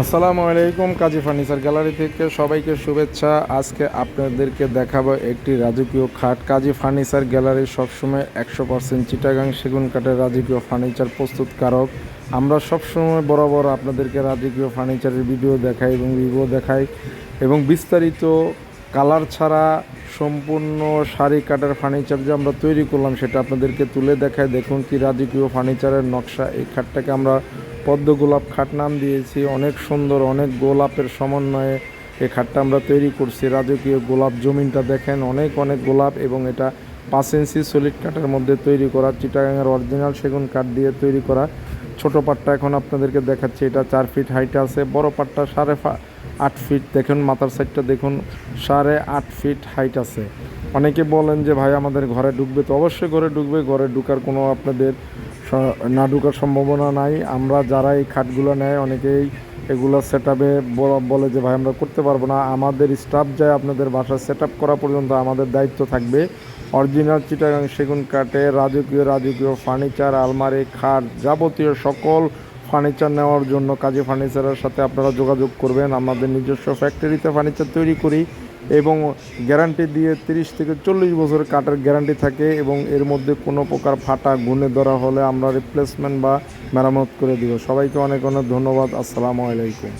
আসসালামু আলাইকুম, কাজী furniture gallery থেকে সবাইকে শুভেচ্ছা। আজকে আপনাদেরকে দেখাবো একটি রাজকীয় খাট। কাজী ফার্নিচার গ্যালারি সবসময় একশো পার্সেন্ট চিটাগাং সেগুন কাঠের রাজকীয় ফার্নিচার প্রস্তুতকারক। আমরা সবসময় বরাবর আপনাদেরকে রাজকীয় ফার্নিচারের ভিডিও দেখাই এবং রিভিউ দেখাই এবং বিস্তারিত কালার ছাড়া সম্পূর্ণ শাড়ি কাটার ফার্নিচার যে আমরা তৈরি করলাম সেটা আপনাদেরকে তুলে দেখায় দেখুন কি রাজকীয় ফার্নিচারের নকশা। এই খাটটাকে আমরা পদ্ম গোলাপ খাট নাম দিয়েছি। অনেক সুন্দর, অনেক গোলাপের সমন্বয়ে এই খাটটা আমরা তৈরি করছি। রাজকীয় গোলাপ জমিনটা দেখেন, অনেক অনেক গোলাপ এবং এটা পাঁচ ইঞ্চি সলিড কাঠের মধ্যে তৈরি করা, চিটাগাঙের অরিজিনাল সেগুন কাঠ দিয়ে তৈরি করা। ছোট পাটটা এখন আপনাদেরকে দেখাচ্ছি, এটা চার ফিট হাইট আছে। বড় পাটটা সাড়ে আট ফিট দেখুন মাথার সাইডটা দেখুন, সাড়ে আট ফিট হাইট আছে। অনেকে বলেন যে, ভাই, আমাদের ঘরে ঢুকবে তো? অবশ্যই ঘরে ঢুকবে, ঘরে ঢুকার কোনো আপনাদের না ঢুকার সম্ভাবনা নাই। আমরা যারা এই খাটগুলো নেয়, অনেকেই এগুলো সেট আপে বলে যে, ভাই, আমরা করতে পারব না। আমাদের স্টাফ যায় আপনাদের বাসা সেট আপ করা পর্যন্ত আমাদের দায়িত্ব থাকবে। অরিজিনাল চিটাগাং সেগুন কাঠে রাজকীয় রাজকীয় ফার্নিচার আলমারি, খাট যাবতীয় সকল ফার্নিচার নেওয়ার জন্য কাজী ফার্নিচারের সাথে আপনারা যোগাযোগ করবেন। আমাদের নিজস্ব ফ্যাক্টরিতে ফার্নিচার তৈরি করি। এবং গ্যারান্টি দিয়ে তিরিশ থেকে চল্লিশ বছর কাঠের গ্যারান্টি থাকে এবং এর মধ্যে কোনো প্রকার ফাটা গুনে ধরা হলে আমরা রিপ্লেসমেন্ট বা মেরামত করে দিব। সবাইকে অনেক অনেক ধন্যবাদ। আসসালামু আলাইকুম।